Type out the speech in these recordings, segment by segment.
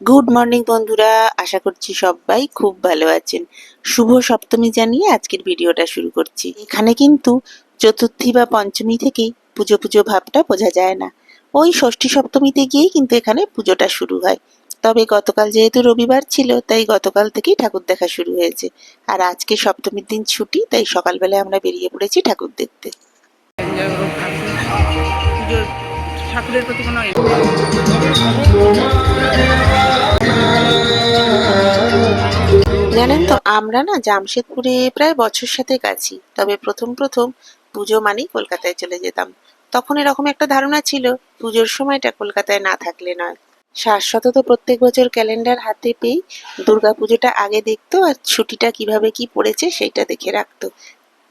Good morning বন্ধুরা। আশা করছি সবাই খুব ভালো আছেন। শুভ সপ্তমী জানিয়ে আজকের ভিডিওটা শুরু করছি। এখানে কিন্তু চতুর্থী বা পঞ্চমী থেকেই পুজো পুজো ভাবটা বোঝা যায় না। ওই ষষ্ঠী সপ্তমীতে গিয়েই কিন্তু এখানে পুজোটা শুরু হয়। তবে গতকাল যেহেতু রবিবার ছিল, তাই গতকাল থেকেই ঠাকুর দেখা শুরু হয়েছে। আর আজকে সপ্তমীর দিন ছুটি, তাই সকালবেলায় আমরা বেরিয়ে পড়েছি ঠাকুর দেখতে। ঠাকুরের প্রতি কোনো জানেন তো, আমরা না জামশেদপুরে প্রায় বছর সাথে আছি। তবে প্রথম প্রথম পুজো মানেই কলকাতায় চলে যেতাম। তখন এরকম একটা ধারণা ছিল, পুজোর সময়টা কলকাতায় না থাকলে নয়। শাশ্বত তো প্রত্যেক বছর ক্যালেন্ডার হাতে পেয়েই দুর্গা পুজোটা আগে দেখতো আর ছুটিটা কীভাবে কি পড়েছে সেইটা দেখে রাখতো।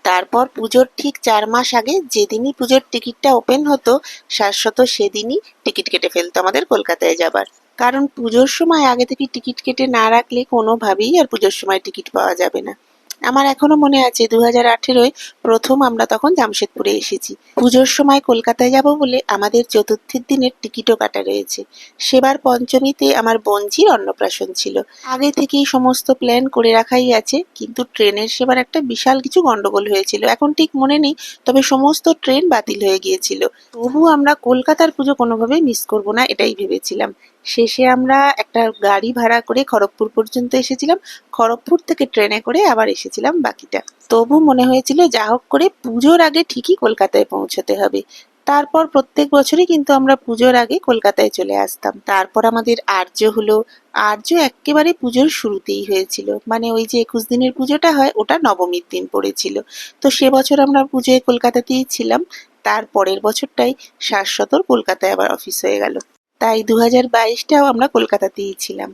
তারপর পুজোর ঠিক চার মাস আগে যেদিনই পুজোর টিকিটটা ওপেন হতো, শাশ্বত সেদিনই টিকিট কেটে ফেলতো আমাদের কলকাতায় যাবার। কারণ পুজোর সময় আগে থেকে টিকিট কেটে না রাখলে কোনোভাবেই আর পুজোর সময় টিকিট পাওয়া যাবে না। আমার এখনও মনে আছে দু হাজার আঠেরোয় প্রথম আমরা তখন জামশেদপুরে এসেছি। পুজোর সময় কলকাতায় যাব বলে আমাদের চতুর্থীর দিনের টিকিটও কাটা রয়েছে। সেবার পঞ্চমীতে আমার বঞ্জির অন্নপ্রাশন ছিল। আগে থেকেই সমস্ত প্ল্যান করে রাখাই আছে, কিন্তু ট্রেনের সেবার একটা বিশাল কিছু গন্ডগোল হয়েছিল। এখন ঠিক মনে নেই, তবে সমস্ত ট্রেন বাতিল হয়ে গিয়েছিল। তবু আমরা কলকাতার পুজো কোনোভাবেই মিস করব না, এটাই ভেবেছিলাম। শেষে আমরা একটা গাড়ি ভাড়া করে খড়গপুর পর্যন্ত এসেছিলাম। খড়গপুর থেকে ট্রেনে করে আবার এসেছিলাম বাকিটা। তবু মনে হয়েছিল যা হোক করে পুজোর আগে ঠিকই কলকাতায় পৌঁছতে হবে। তারপর প্রত্যেক বছরই কিন্তু আমরা পুজোর আগে কলকাতায় চলে আসতাম। তারপর আমাদের আর্য হলো। আর্য একেবারে পুজোর শুরুতেই হয়েছিল। মানে ওই যে একুশ দিনের পুজোটা হয়, ওটা নবমীর দিন পড়েছিল। তো সে বছর আমরা পুজোয় কলকাতাতেই ছিলাম। তার পরের বছরটাই শাশ্বতর কলকাতায় আবার অফিস হয়ে গেল। তাই দু হাজার বাইশটাও আমরা কলকাতাতেই ছিলাম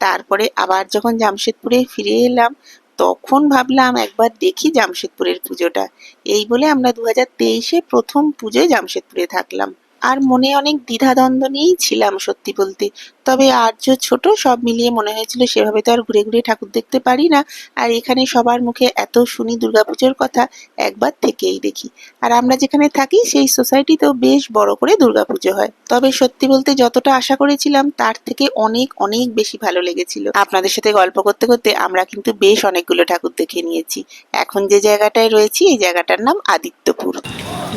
তারপরে আবার যখন জামশেদপুরে ফিরে এলাম, তখন ভাবলাম একবার দেখি জামশেদপুরের পুজোটা। এই বলে আমরা দু হাজার তেইশে প্রথম পুজোয় জামশেদপুরে থাকলাম। আর মনে অনেক দ্বিধাদ্বন্দ্ব নিয়েই ছিলাম সত্যি বলতে। তবে আর্য ছোট সব মিলিয়ে মনে হয়েছিল সেভাবে তো আর ঘুরে ঘুরে ঠাকুর দেখতে পারি না। আর এখানে সবার মুখে এত শুনি দুর্গাপুজোর কথা একবার থেকেই দেখি। আর আমরা যেখানে থাকি সেই সোসাইটিতেও বেশ বড় করে দুর্গাপুজো হয়। তবে সত্যি বলতে যতটা আশা করেছিলাম তার থেকে অনেক অনেক বেশি ভালো লেগেছিল। আপনাদের সাথে গল্প করতে করতে আমরা কিন্তু বেশ অনেকগুলো ঠাকুর দেখে নিয়েছি। এখন যে জায়গাটায় রয়েছি, এই জায়গাটার নাম আদিত্যপুর।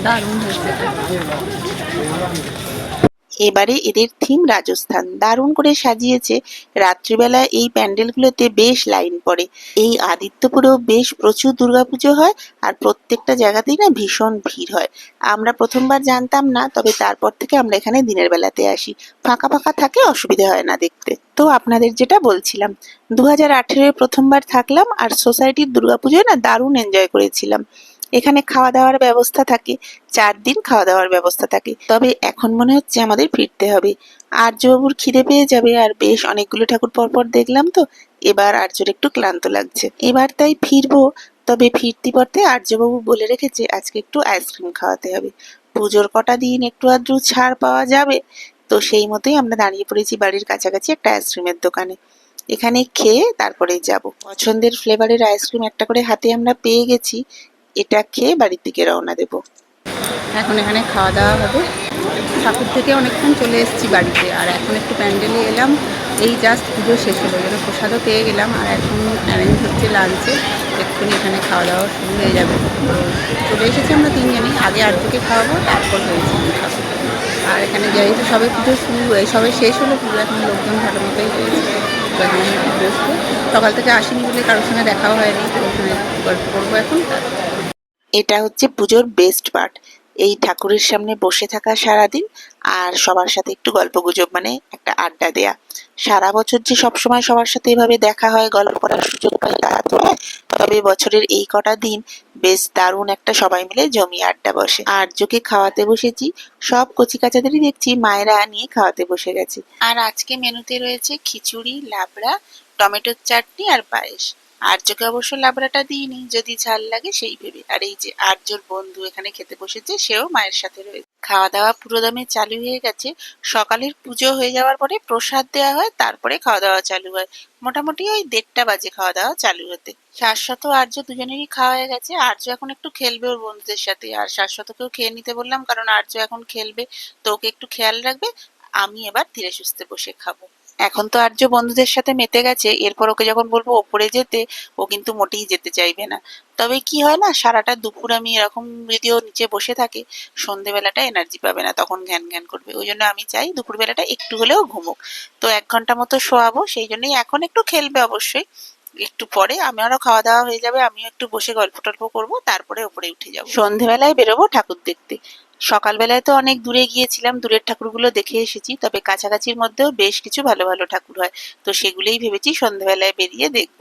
দারুণ এবারে এদের থিম রাজস্থান। দারুণ করে সাজিয়েছে। রাত্রিবেলা এই প্যান্ডেলগুলোতে বেশ লাইন পড়ে। এই আদিত্যপুরেও বেশ প্রচুর দুর্গাপুজো হয় আর প্রত্যেকটা জায়গাতেই না ভীষণ ভিড় হয়। আমরা প্রথমবার জানতাম না, তবে তারপর থেকে আমরা এখানে দিনের বেলাতে আসি। ফাঁকা ফাঁকা থাকে অসুবিধা হয় না দেখতে। তো আপনাদের যেটা বলছিলাম দু হাজার প্রথমবার থাকলাম আর সোসাইটির দুর্গাপুজোয় না দারুণ এনজয় করেছিলাম। এখানে খাওয়া দাওয়ার ব্যবস্থা থাকে, চার দিন খাওয়া দাওয়ার ব্যবস্থা থাকে। তবে এখন মনে হচ্ছে আমাদের ফিরতে হবে। আর্যবাবুর খিদে পেয়ে যাবে আর বেশ অনেকগুলো ঠাকুর পরপর দেখলাম তো, এবার আর্যর একটু ক্লান্ত লাগছে। এবার তাই ফিরবো, তবে ফিরতি পথে আর্যবাবু বলে রেখেছে আজকে একটু আইসক্রিম খাওয়াতে হবে। পুজোর কটা দিন একটু আদ্রু ছাড় পাওয়া যাবে, তো সেই মতোই আমরা দাঁড়িয়ে পড়েছি বাড়ির কাছাকাছি একটা আইসক্রিমের দোকানে। এখানে খেয়ে তারপরে যাব। পছন্দের ফ্লেভারের আইসক্রিম একটা করে হাতে আমরা পেয়ে গেছি এটা খেয়ে বাড়ির দিকে রওনা দেবো। এখন এখানে খাওয়া দাওয়া হবে। ঠাকুর থেকে অনেকক্ষণ চলে এসেছি বাড়িতে, আর এখন একটু প্যান্ডেলে এলাম। এই জাস্ট পুজো শেষ হলো যেন প্রসাদও পেয়ে গেলাম, আর এখন অ্যারেঞ্জ হচ্ছে লাঞ্চে এক্ষুনি এখানে খাওয়া দাওয়া শুরু হয়ে যাবে। চলে এসেছি আমরা তিনজনেই আগে আর্যকে খাওয়াবো, তারপর হয়েছি আর এখানে যেহেতু সবে পুজো শুরু হয়ে সবে শেষ হলো পুজো, এখন লোকজন ভালো মতোই হয়েছে সকাল থেকে আসিনি বলে কারোর সঙ্গে দেখাও হয়নি ওখানে গল্প করব এখন। তারপর এটা হচ্ছে পুজোর বেস্ট পার্ট এই ঠাকুরের সামনে বসে থাকা সারাদিন আর সবার সাথে একটু গল্প গুজব মানে একটা আড্ডা দেয়া। সারা বছর যে সবসময় সবার সাথে এভাবে দেখা হয়, গল্প করার সুযোগ পাই তা তো তবে বছরের এই কটা দিন বেশ দারুণ একটা সবাই মিলে জমি আড্ডা বসে। আর্যকে খাওয়াতে বসেছি, সব কচি কাচাদেরই দেখছি, মায়েরা নিয়ে খাওয়াতে বসে গেছে। আর আজকে মেনুতে রয়েছে খিচুড়ি, লাবড়া, টমেটোর চাটনি আর পায়েস। আর্যকে অবশ্য লাবড়াটা দিইনি। যদি ঝাল লাগে সেই ভেবে। আর এই যে আর্যর বন্ধু এখানে খেতে বসেছে, সেও মায়ের সাথে রয়েছে খাওয়া দাওয়া পুরো দামে চালু হয়ে গেছে। সকালের পুজো হয়ে যাওয়ার পরে প্রসাদ দেওয়া হয়, তারপরে খাওয়া দাওয়া চালু হয়। মোটামুটি ওই দেড়টা বাজে খাওয়া দাওয়া চালু হতে। শাশ্বত আর্য দুজনেরই খাওয়া হয়ে গেছে। আর্য এখন একটু খেলবে ওর বন্ধুদের সাথে। আর শাশ্বতকেও খেয়ে নিতে বললাম, কারণ আর্য এখন খেলবে। তো ওকে একটু খেয়াল রাখবে, আমি এবার ধীরে সুস্থে বসে খাব। এখন তো আর্য বন্ধুদের সাথে মেতে গেছে, এরপর ওকে যখন বলব ওপরে যেতে, ও কিন্তু মোটেই যেতে চাইবে না। তবে কি হয় না, সারাটা দুপুর আমি এরকম যদি ও নিচে বসে থাকে, সন্ধেবেলাটা এনার্জি পাবে না, তখন ঘ্যান ঘ্যান করবে। ওই জন্য আমি চাই দুপুরবেলাটা একটু হলেও ঘুমুক। তো এক ঘণ্টা মতো শোয়াবো, সেই জন্যই এখন একটু খেলবে অবশ্যই। একটু পরে আমারও খাওয়া দাওয়া হয়ে যাবে, আমিও একটু বসে গল্প টল্প করব, তারপরে ওপরে উঠে যাব। সন্ধেবেলায় বেরোবো ঠাকুর দেখতে। সকালবেলায় তো অনেক দূরে গিয়েছিলাম, দূরের ঠাকুরগুলো দেখে এসেছি, তবে কাছাকাছির মধ্যেও বেশ কিছু ভালো ভালো ঠাকুর হয়। তো সেগুলোই ভেবেছি সন্ধেবেলায় বেরিয়ে দেখব।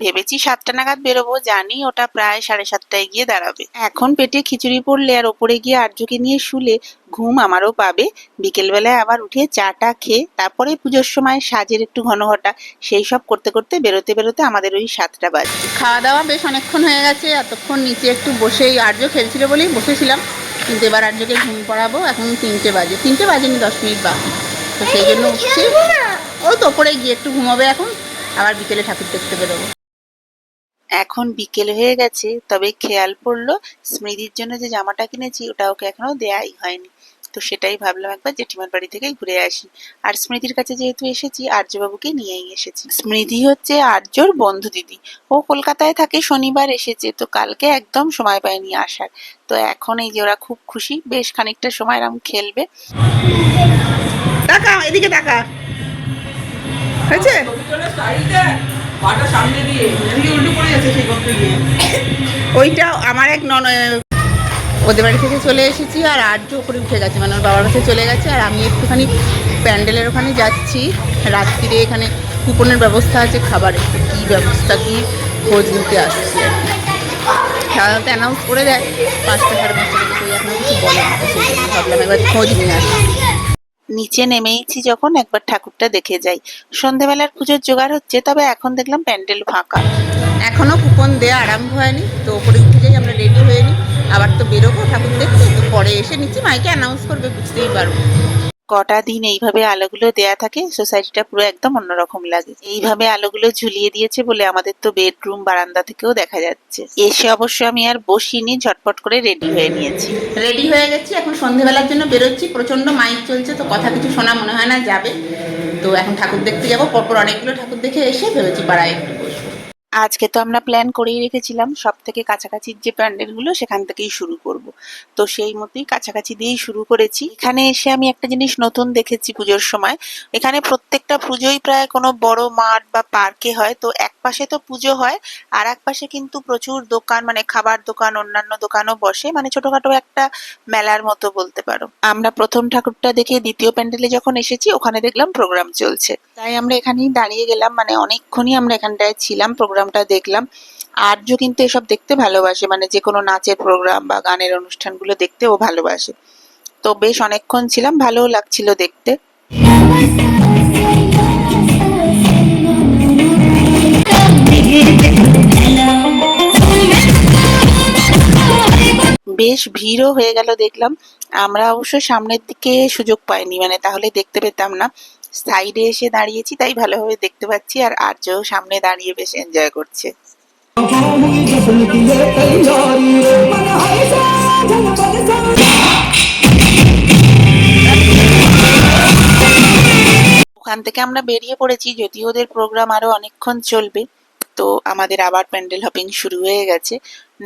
ভেবেছি সাতটা নাগাদ বেরোবো, জানি ওটা প্রায় সাড়ে সাতটায় গিয়ে দাঁড়াবে। এখন পেটে খিচুড়ি পড়লে আর ওপরে গিয়ে আর্যকে নিয়ে শুলে ঘুম আমারও পাবে। বিকেলবেলায় আবার উঠে চাটা খেয়ে, তারপরে পুজোর সময় সাজের একটু ঘনঘটা সেই সব করতে করতে বেরোতে বেরোতে আমাদের ওই সাতটা বাজে। খাওয়া দাওয়া বেশ অনেকক্ষণ হয়ে গেছে, এতক্ষণ নিচে একটু বসেই আর্য খেলছিল বলেই বসেছিলাম। কিন্তু এবার আর্যকে ঘুম পড়াবো এখন তিনটে বাজে। তিনটে বাজেনি দশ মিনিট বাকি। তো সেই জন্য উঠছি। ওই তো ওপরে গিয়ে একটু ঘুমাবে এখন আবার বিকেলে ঠাকুর দেখতে বেরোবো। এখন বিকেল হয়ে গেছে তবে খেয়াল পড়ল স্মৃতির জন্য যে জামাটা কিনেছি ওটা ওকে এখনও দেয়াই হয়নি। তো সেটাই ভাবলাম একবার জেঠিমার বাড়ি থেকেই ঘুরে আসি। আর স্মৃতির কাছে যেহেতু এসেছি আর্যবাবুকে নিয়েই এসেছি। স্মৃতি হচ্ছে আর্যর বন্ধু দিদি। ও কলকাতায় থাকে শনিবার এসেছে তো কালকে একদম সময় পায়নি আসার। তো এখন এই যে ওরা খুব খুশি বেশ খানিকটা সময় এরম খেলবে। টাকা এদিকে টাকা হয়েছে? ওইটা আমার এক নন ওদের বাড়ি থেকে চলে এসেছি আর আর্য উপরে উঠে গেছে মানে ওর বাবার কাছে চলে গেছে আর আমি একটুখানি প্যান্ডেলের ওখানে যাচ্ছি। রাত্রিরে এখানে কুপনের ব্যবস্থা আছে খাবারের কী ব্যবস্থা কী খোঁজ নিতে আসছি আর কি। সাধারণত অ্যানাউন্স করে দেয় পাঁচটা সাড়ে পাঁচটা থেকে এখনও কিছু বলে না ভাবলাম এবার খোঁজ নিয়ে আসি। নিচে নেমেইছি যখন একবার ঠাকুরটা দেখে যাই। সন্ধেবেলার পুজোর জোগাড় হচ্ছে তবে এখন দেখলাম প্যান্ডেল ফাঁকা। এখনও কুপন দেওয়া আরম্ভ হয়নি তো ওপরে উঠে যাই আমরা রেডি হয়ে নিই। আবার তো বেরোবো ঠাকুর দেখতে। তো পরে এসে নিচে মাইকে অ্যানাউন্স করবে বুঝতেই পারব কটা দিন এইভাবে আলোগুলো দেয়া থাকে সোসাইটিটা পুরো একদম অন্যরকম লাগে। এইভাবে আলোগুলো ঝুলিয়ে দিয়েছে বলে আমাদের তো বেডরুম বারান্দা থেকেও দেখা যাচ্ছে। এসে অবশ্য আমি আর বসিনি ঝটপট করে রেডি হয়ে নিয়েছি। রেডি হয়ে গেছি এখন সন্ধেবেলার জন্য বেরোচ্ছি প্রচণ্ড মাইক চলছে তো কথা কিছু শোনা মনে হয় না যাবে। তো এখন ঠাকুর দেখতে যাব পরপর অনেকগুলো ঠাকুর দেখে এসে ভেবেছি পাড়ায় একটু বসবো। আজকে তো আমরা প্ল্যান করেই রেখেছিলাম সব থেকে কাছাকাছির যে প্যান্ডেলগুলো সেখান থেকেই শুরু করব। তো সেই মতোই কাছাকাছি দিয়েই শুরু করেছি। এখানে এসে আমি একটা জিনিস নতুন দেখেছি পুজোর সময়। এখানে প্রত্যেকটা পুজোই প্রায় কোনো বড় মাঠ বা পার্কে হয়। তো এক পাশে তো পুজো হয় আর এক পাশে কিন্তু প্রচুর দোকান মানে খাবার দোকান, অন্যান্য দোকানও বসে। মানে ছোটখাটো একটা মেলার মতো বলতে পারো। আমরা প্রথম ঠাকুরটা দেখে দ্বিতীয় প্যান্ডেলে যখন এসেছি, ওখানে দেখলাম প্রোগ্রাম চলছে। তাই আমরা এখানেই দাঁড়িয়ে গেলাম। মানে অনেকক্ষণই আমরা এখানটায় ছিলাম প্রোগ্রামটা দেখলাম। আর্য কিন্তু এসব দেখতে ভালোবাসে মানে যে কোনো নাচের প্রোগ্রাম বা গানের অনুষ্ঠানগুলো দেখতে ও ভালোবাসে। তো বেশ অনেকক্ষণ ছিলাম, ভালোও লাগছিল দেখতে। বেশ ভিড়ও হয়ে গেল দেখলাম। আমরা অবশ্য সামনের দিকে সুযোগ পাইনি মানে তাহলে দেখতে পেতাম না। সাইডে এসে দাঁড়িয়েছি, তাই ভালোভাবে দেখতে পাচ্ছি আর আর্যও সামনে দাঁড়িয়ে বেশ এনজয় করছে। ওখান থেকে আমরা বেরিয়ে পড়েছি, যদিও ওদের প্রোগ্রাম আরও অনেকক্ষণ চলবে। তো আমাদের আবার প্যান্ডেল হপিং শুরু হয়ে গেছে।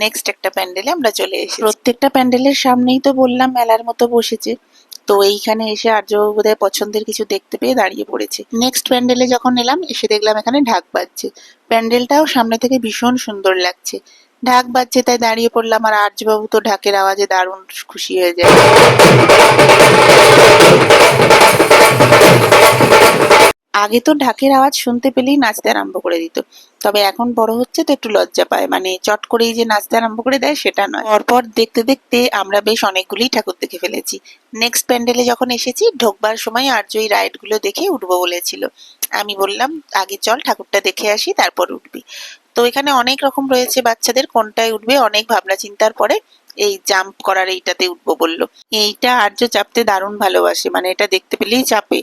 নেক্সট একটা প্যান্ডেলে আমরা চলে এসেছি। প্রত্যেকটা প্যান্ডেলের সামনেই তো বললাম, মেলার মতো বসেছে। তো এইখানে এসে আর্য বোধহয় পছন্দের কিছু দেখতে পেয়ে দাঁড়িয়ে পড়েছে। নেক্সট প্যান্ডেলে যখন এলাম, এসে দেখলাম এখানে ঢাক বাজছে। প্যান্ডেলটাও সামনে থেকে ভীষণ সুন্দর লাগছে। ঢাক বাজছে, তাই দাঁড়িয়ে পড়লাম আর আর্যবাবু তো ঢাকের আওয়াজে দারুণ খুশি হয়ে যায়। আগে তো ঢাকের আওয়াজ শুনতে পেলেই নাচতে আরম্ভ করে দিত। তবে এখন বড় হচ্ছে তো একটু লজ্জা পায়। মানে চট করেই যে নাচতে আরম্ভ করে দেয় সেটা নয়। পরপর দেখতে দেখতে আমরা বেশ অনেকগুলি ঠাকুর দেখে ফেলেছি। নেক্সট প্যান্ডেলে যখন এসেছি, ঢোকবার সময় আর্য এই রাইডগুলো দেখে উঠবো বলেছিল। আমি বললাম, আগে চল ঠাকুরটা দেখে আসি, তারপর উঠবি। তো এখানে অনেক রকম রয়েছে বাচ্চাদের, কোনটায় উঠবে অনেক ভাবনা চিন্তার পরে এই জাম্প করার এইটাতে উঠবো বলল। এইটা আর্য চাপতে দারুণ ভালোবাসে। মানে এটা দেখতে পেলেই চাপে।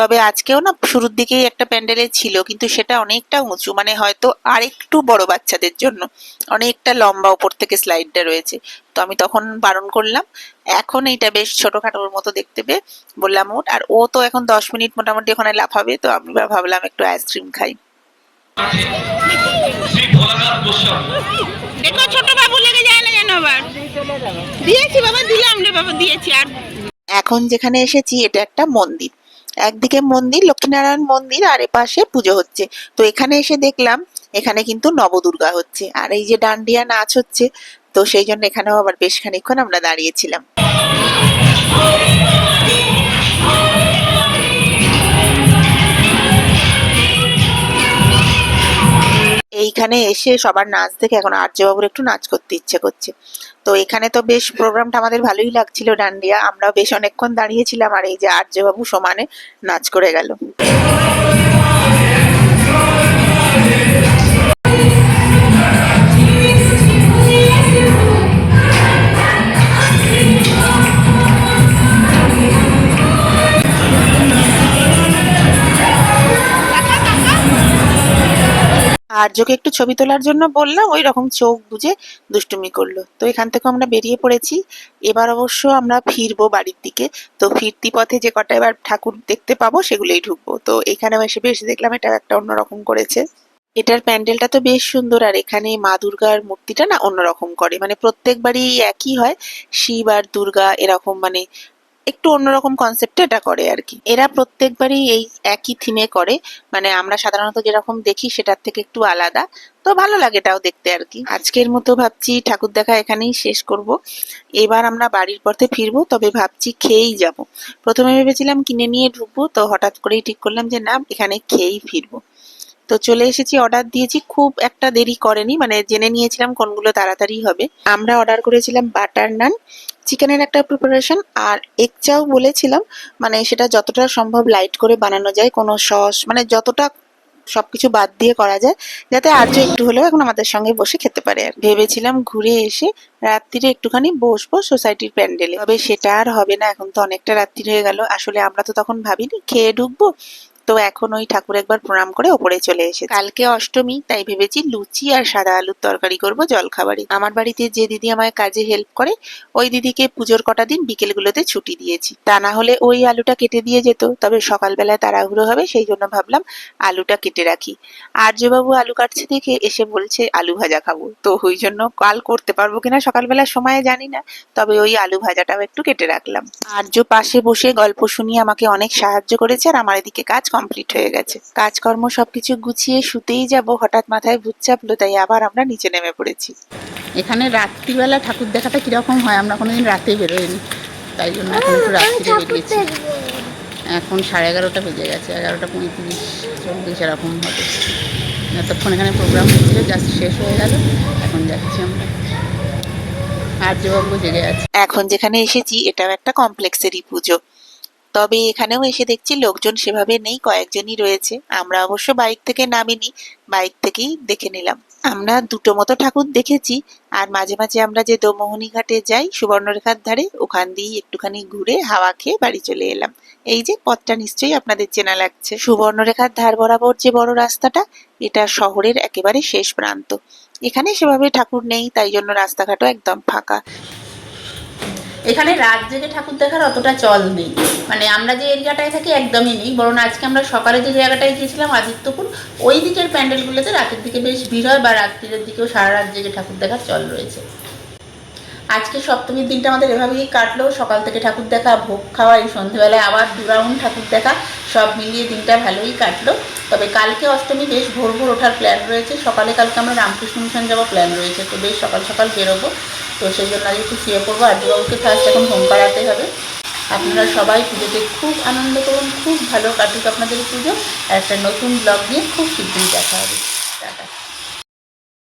তবে আজকেও না শুরুর দিকেই একটা প্যান্ডেলে ছিল কিন্তু সেটা অনেকটা উঁচু মানে হয়তো আরেকটু বড় বাচ্চাদের জন্য। অনেকটা লম্বা ওপর থেকে স্লাইডটা রয়েছে। তো আমি তখন বারণ করলাম এখন এইটা বেশ ছোটখাটোর মতো দেখতে পেয়ে বললাম ওঠ আর ও তো এখন দশ মিনিট মোটামুটি ওখানে লাফাবে তো আমি ভাবলাম একটু আইসক্রিম খাই। শ্রী ভোলানাথ গোস্বামী দেখো ছোট বাবু লেগে যায় না যেন আবার। দিয়েছি বাবা দিলাম রে বাবা দিয়েছি আর এখন যেখানে এসেছি এটা একটা মন্দির। একদিকে মন্দির, লক্ষ্মীনারায়ণ মন্দির, আর এপাশে পুজো হচ্ছে। তো এখানে এসে দেখলাম, এখানে কিন্তু নবদুর্গা হচ্ছে। আর এই যে ডান্ডিয়া নাচ হচ্ছে, তো সেই জন্য এখানেও আবার বেশ খানিক্ষণ আমরা দাঁড়িয়েছিলাম। এইখানে এসে সবার নাচ দেখে এখন আর্যবাবুর একটু নাচ করতে ইচ্ছে করছে। তো এখানে তো বেশ প্রোগ্রামটা আমাদের ভালোই লাগছিল ডান্ডিয়া। আমরা বেশ অনেকক্ষণ দাঁড়িয়েছিলাম আর এই যে আর্যবাবু সমানে নাচ করে গেল। আর্যকে একটু ছবি তোলার জন্য বললাম ওই রকম চোখ বুঝে দুষ্টুমি করল। তো এখান থেকে আমরা বেরিয়ে পড়েছি। এবার অবশ্য আমরা ফিরবো বাড়ির দিকে। তো ফিরতি পথে যে কটা এবার ঠাকুর দেখতে পাবো, সেগুলোই ঢুকবো। তো এখানেও এসে বেশ দেখলাম, এটা একটা অন্যরকম করেছে। এটার প্যান্ডেলটা তো বেশ সুন্দর, আর এখানে মা দুর্গার মূর্তিটা না অন্যরকম করে। মানে প্রত্যেকবারই একই হয়। শিব আর দুর্গা এরকম মানে একটু অন্যরকম কনসেপ্টে এটা করে আর কি এরা প্রত্যেকবারই এই একই থিমে করে। মানে আমরা সাধারণত যেরকম দেখি সেটার থেকে একটু আলাদা। তো ভালো লাগে এটাও দেখতে আর কি আজকের মতো ভাবছি ঠাকুর দেখা এখানেই শেষ করব। এবার আমরা বাড়ির পথে ফিরবো, তবে ভাবছি খেয়েই যাব। প্রথমে ভেবেছিলাম কিনে নিয়ে ঢুকবো, তো হঠাৎ করেই ঠিক করলাম যে না, এখানে খেয়েই ফিরবো। তো চলে এসেছি অর্ডার দিয়েছি। খুব একটা দেরি করেনি মানে জেনে নিয়েছিলাম কোনগুলো তাড়াতাড়ি হবে। আমরা অর্ডার করেছিলাম বাটার নান চিকেনের একটা প্রিপারেশন আর এগ চাও বলেছিলাম মানে সেটা যতটা সম্ভব লাইট করে বানানো যায়, কোনো সস মানে যতটা সবকিছু বাদ দিয়ে করা যায়, যাতে আর্য একটু হলেও এখন আমাদের সঙ্গে বসে খেতে পারে। আর ভেবেছিলাম ঘুরে এসে রাত্রিরে একটুখানি বসবো সোসাইটির প্যান্ডেলে। তবে সেটা আর হবে না, এখন তো অনেকটা রাত্রি হয়ে গেল। আসলে আমরা তো তখন ভাবিনি, খেয়ে ঢুকবো তো এখন ওই ঠাকুর একবার প্রণাম করে ওপরে চলে এসে কালকে অষ্টমী, তাই ভেবেছি লুচি আর সাদা আলুর তরকারি করব জলখাবারে। আমার বাড়িতে যে দিদি আমায় কাজে হেল্প করে, ওই দিদিকে পুজোর কটা দিন বিকেলগুলোতে ছুটি দিয়েছি। তা না হলে ওই আলুটা কেটে দিয়ে যেত, তবে সকালবেলায় তাড়াহুড়ো হবে, সেই জন্য ভাবলাম আলুটা কেটে রাখি। আর্যবাবু আলু কাটছে দেখে এসে বলছে, আলু ভাজা খাব। তো ওই জন্য কাল করতে পারব কিনা সকালবেলার সময় জানি না, তবে ওই আলু ভাজাটাও একটু কেটে রাখলাম। আর্য পাশে বসে গল্প শুনিয়ে আমাকে অনেক সাহায্য করেছে আর আমার এদিকে কাজ কমপ্লিট হয়ে গেছে। কাজকর্ম সবকিছু গুছিয়ে শুতেই যাব হঠাৎ মাথায় ভূত চাপলো তাই আবার আমরা নিচে নেমে পড়েছি। এখানে রাত্রিবেলা ঠাকুর দেখাটা কীরকম হয়? আমরা কোনোদিন রাতে বেরোইনি। তাই জন্য এখন একটু রাত্রিরে বেরিয়েছি। এখন সাড়ে এগারোটা বেজে গেছে এগারোটা পঁয়ত্রিশ চল্লিশ এরকম হবে। এতক্ষণ এখানে প্রোগ্রাম হচ্ছিল জাস্ট শেষ হয়ে গেল এখন যাচ্ছি আমরা। আর আর্যবাবু জেগে আছে এখন যেখানে এসেছি এটাও একটা কমপ্লেক্সেরই পুজো। তবে এখানেও এসে দেখছি লোকজন সেভাবে নেই, কয়েকজনই রয়েছে। আমরা অবশ্য বাইক থেকে নামিনি, বাইক থেকেই দেখে নিলাম। আমরা দুটো মতো ঠাকুর দেখেছি, আর মাঝে মাঝে আমরা যে দোমোহনী ঘাটে যাই, সুবর্ণরেখার ধারে, ওখান দিয়েই একটুখানি ঘুরে হাওয়া খেয়ে বাড়ি চলে এলাম। এই যে পথটা নিশ্চয়ই আপনাদের চেনা লাগছে। সুবর্ণরেখার ধার বরাবর যে বড় রাস্তাটা, এটা শহরের একেবারে শেষ প্রান্ত। এখানে সেভাবে ঠাকুর নেই, তাই জন্য রাস্তাঘাটও একদম ফাঁকা। এখানে রাত জেগে ঠাকুর দেখার অতটা চল নেই। মানে আমরা যে এরিয়াটায় থাকি একদমই নেই। বরং আজকে আমরা সকালে যে জায়গাটায় গিয়েছিলাম আদিত্যপুর, ওই দিকের প্যান্ডেলগুলোতে রাতের দিকে বেশ ভিড় হয় বা রাত্রির দিকেও সারা রাত জেগে ঠাকুর দেখার চল রয়েছে। আজকে সপ্তমীর দিনটা আমাদের এভাবেই কাটলো। সকাল থেকে ঠাকুর দেখা, ভোগ খাওয়া, এই সন্ধেবেলায় আবার দু রাউন্ড ঠাকুর দেখা, সব মিলিয়ে দিনটা ভালোই কাটলো। তবে কালকে অষ্টমী বেশ ভোর ভোর ওঠার প্ল্যান রয়েছে। সকালে কালকে আমরা রামকৃষ্ণ মিশন যাওয়ার প্ল্যান রয়েছে। তো বেশ সকাল সকাল বেরোবো। তো সেই জন্য আজকে একটু শুয়ে পড়ব। আর্যবাবুকে ফার্স্ট এখন হোম পাড়াতে হবে। আপনারা সবাই পুজোতে খুব আনন্দ করুন। খুব ভালো কাটুক আপনাদের পুজো। আর একটা নতুন ব্লগ নিয়ে খুব শীঘ্রই দেখা হবে। টাটা।